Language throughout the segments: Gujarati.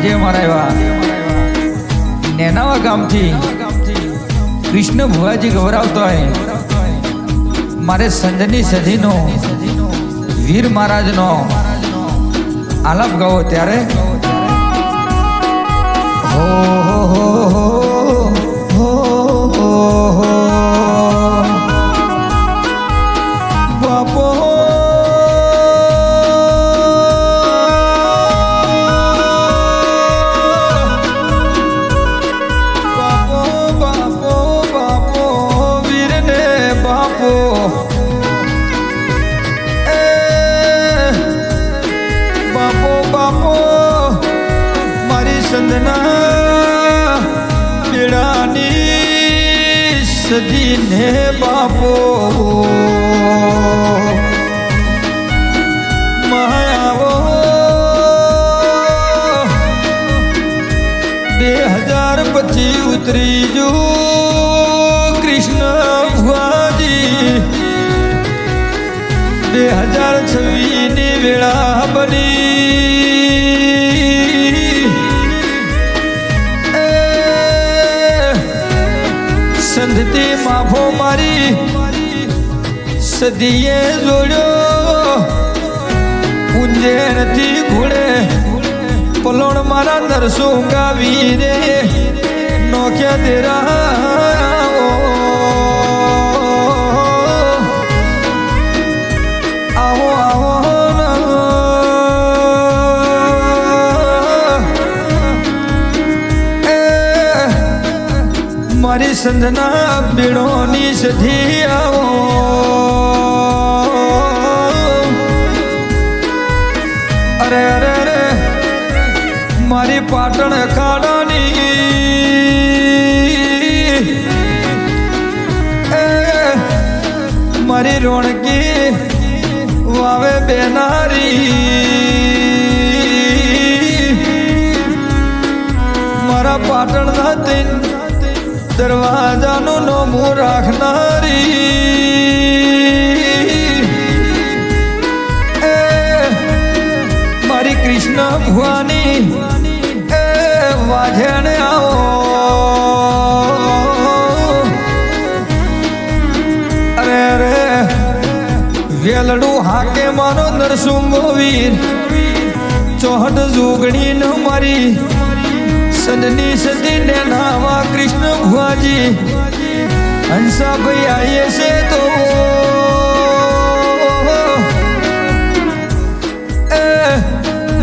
આજે મારા એવા નેનાવા ગામથી કૃષ્ણ ભુવાજી ગૌરાવતો હોય મારે સંજની સધીનો વીર મહારાજનો આલાપ ગાવો ત્યારે હો હો હો હો હો હો સદીને બાપો. માયાવો બે હજાર પછી ઉતરી જો કૃષ્ણ ભુવાજી. બે હજાર છવ્વીસની વેળા બની. સદીએ જોડ્યો. ઉંજેણથી ઘોડે પલોણ મારા નરસો ગાવી રે નોખ્યા તેરા. મારી સંજના બીડોની સધી આવો. પાટણ ખાડાની. મારી રોણકી, વાવે બેનારી. મારા પાટણના તીન દરવાજાનું નોમું રાખનારી. મારી કૃષ્ણ ભુવાની વાજણ આવો. અરે રે વેલડું હાકે મારો નરસુંગો વીર. ચોહટ જોગણી ન મારી. સદની સદી ને નાવા કૃષ્ણ ભુવાજી હંસાભાઈ આવીએ છે તો.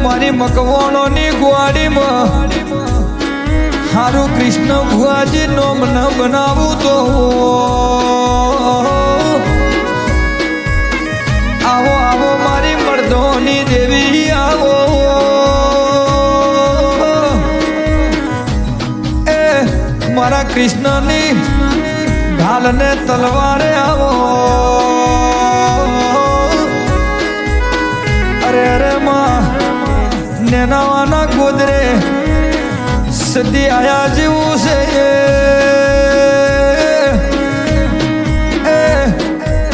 મારી મકવાણોની ગ્વાડીમાં હારું કૃષ્ણ ભુઆજી નો મન બનાવું તો. આવો આવો મારી મર્દોની દેવી, આવો. એ મારા કૃષ્ણની ઢાલને તલવારે આવો. અરે અરે, માં, નેનાવાના ગોદરે સદી આયા જેવું છે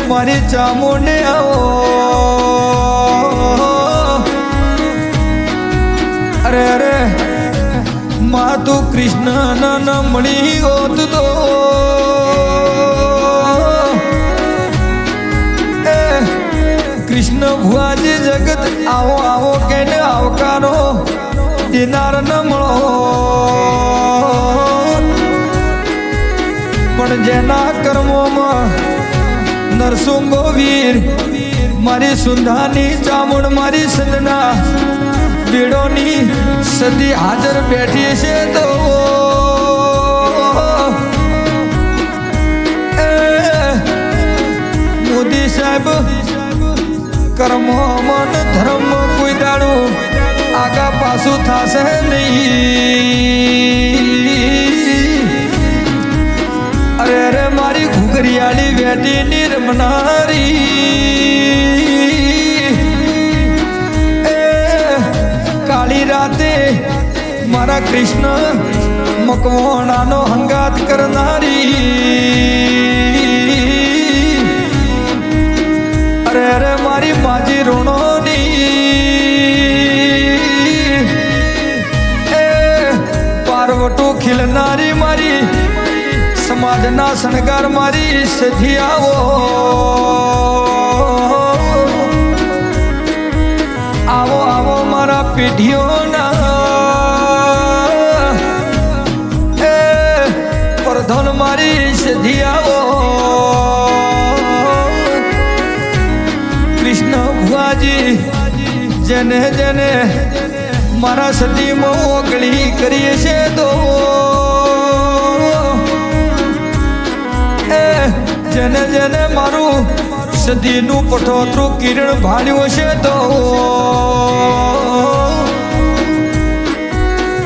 મારી ચામુંડે આવો અરે અરે મા તું કૃષ્ણ ના મળી હોત તો કૃષ્ણ ભુવાજી જગત આવો આવો કેને આવકારો દિનાર ન મળો જેના કર્મોમાં નરસુંગો વીર, મારી સુંધાની ચામુંડ, મારી સંદના પીડોની સદી હાજર બેઠી છે તો મોદી સાહેબ કર્મ મન ધર્મ કોઈ દાડું આગા પાછું થશે નહીં. મારી ઘુઘરિયાળી વેટી નિર્મનારી એ કાળી રાતે મારા કૃષ્ણ મકવાણાનો હંગાત કરનારી. અરે અરે, મારી માજી રોણોની એ ખીલનારી સમાજના શણગાર મારી સધી આવો આવો આવો મારા પેઢીઓના. એ પ્રધાન મારી સધી આવો કૃષ્ણ ભુવાજી, જેને જેને મારા સદીમાં ઓગળી કરીએ છે તો. જેને જેને મારું સદીનું પઠોતરું કિરણ ભાળ્યું છે તો.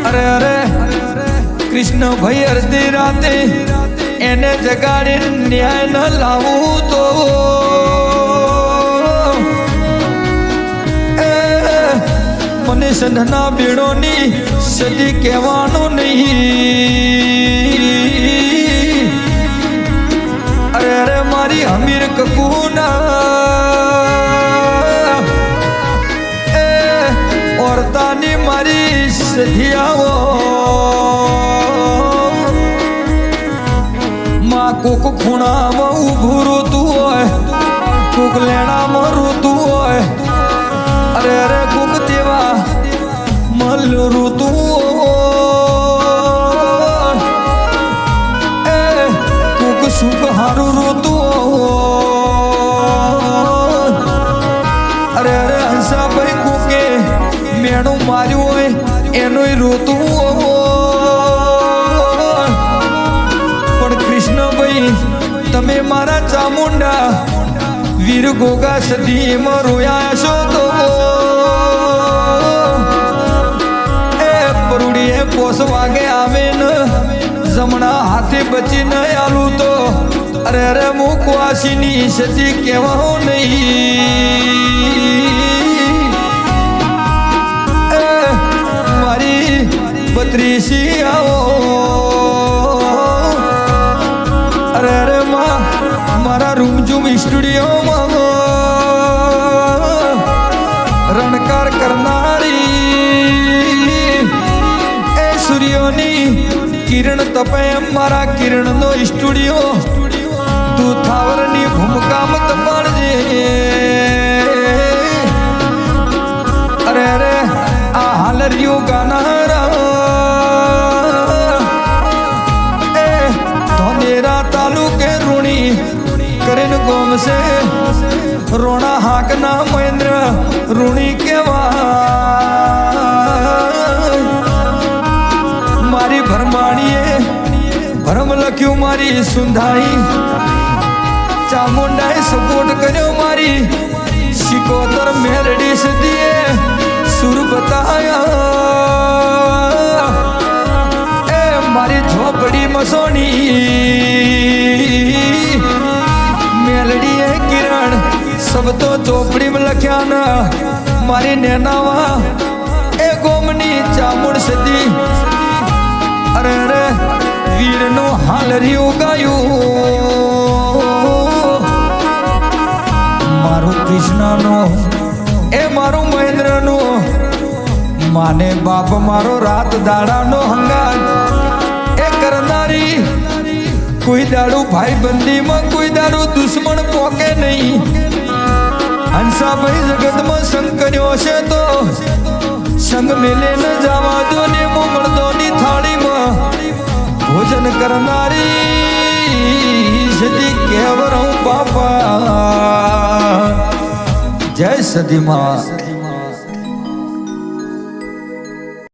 અરે અરે કૃષ્ણ ભાઈ અડધી રાતે એને જગાડી ન્યાય ન લાવું તો. મને સંધના બેડોની સદી કહેવાનું નહીં. ખૂણામાં ઊભું રોતું હોય, કુક લેણામાં રોતું હોય. અરે અરે, કુક દેવા મલ હોય. એ, કોક સુખ હારું હોય. અરે અરે, હંસાભાઈ કુકે મેણું માર્યું હોય એનું રોતું તમે મારા ચામુંડા, વીર ગોગા સદીમાં રોયા છો તો એ પરુડીએ પોસ વાગે આવે ને જમણા હાથે બચી ન આલું તો. અરે અરે મુકવાસીની સતી કહેવાઓ નહીં. એ મારી બત્રીસી આવો. રૂમઝૂમ સ્ટુડિયોમાં રણકાર કરનારી એ સૂર્યોની કિરણ તપે મારા કિરણનો સ્ટુડિયો. તું થાવરની ભૂમકામાં તપાડજે અરે અરે, આ હાલરિયું ગાનારા ગોમશે રોણા હાકના મહેન્દ્ર ઋણી કેવા મારી ભરમાણીએ ભરમ લખ્યું મારી સુંધાઈ. ચામુંડાએ સપોર્ટ કર્યો મારી શિકોતર મેરડી સદીએ સુર બતાયા. એ મારી ઝોપડી કિરણ શબ્દો ચોપડીમાં લખ્યા ના. મારી નેનાવા એ ગોમની ચામુડ સદી અરે અરે વીરનું હાલ રહ્યું ગાયું. મારું કૃષ્ણનો, એ મારું મહેન્દ્રનો. માને બાપ મારો રાત દાડાનો હંગાત. એ કરનારી કોઈ દાડું ભાઈ બંદીમાં કોઈ દાડું દુશ્મન પોકે નહીં. હંસાભાઈ જગતમાં સંગ કર્યો છે તો. સંગ મેલે ન જવા દો ને મોમળદોની થાળીમાં. ભોજન કરનારી સદી કેવર હું બાપા. જય સદીમાં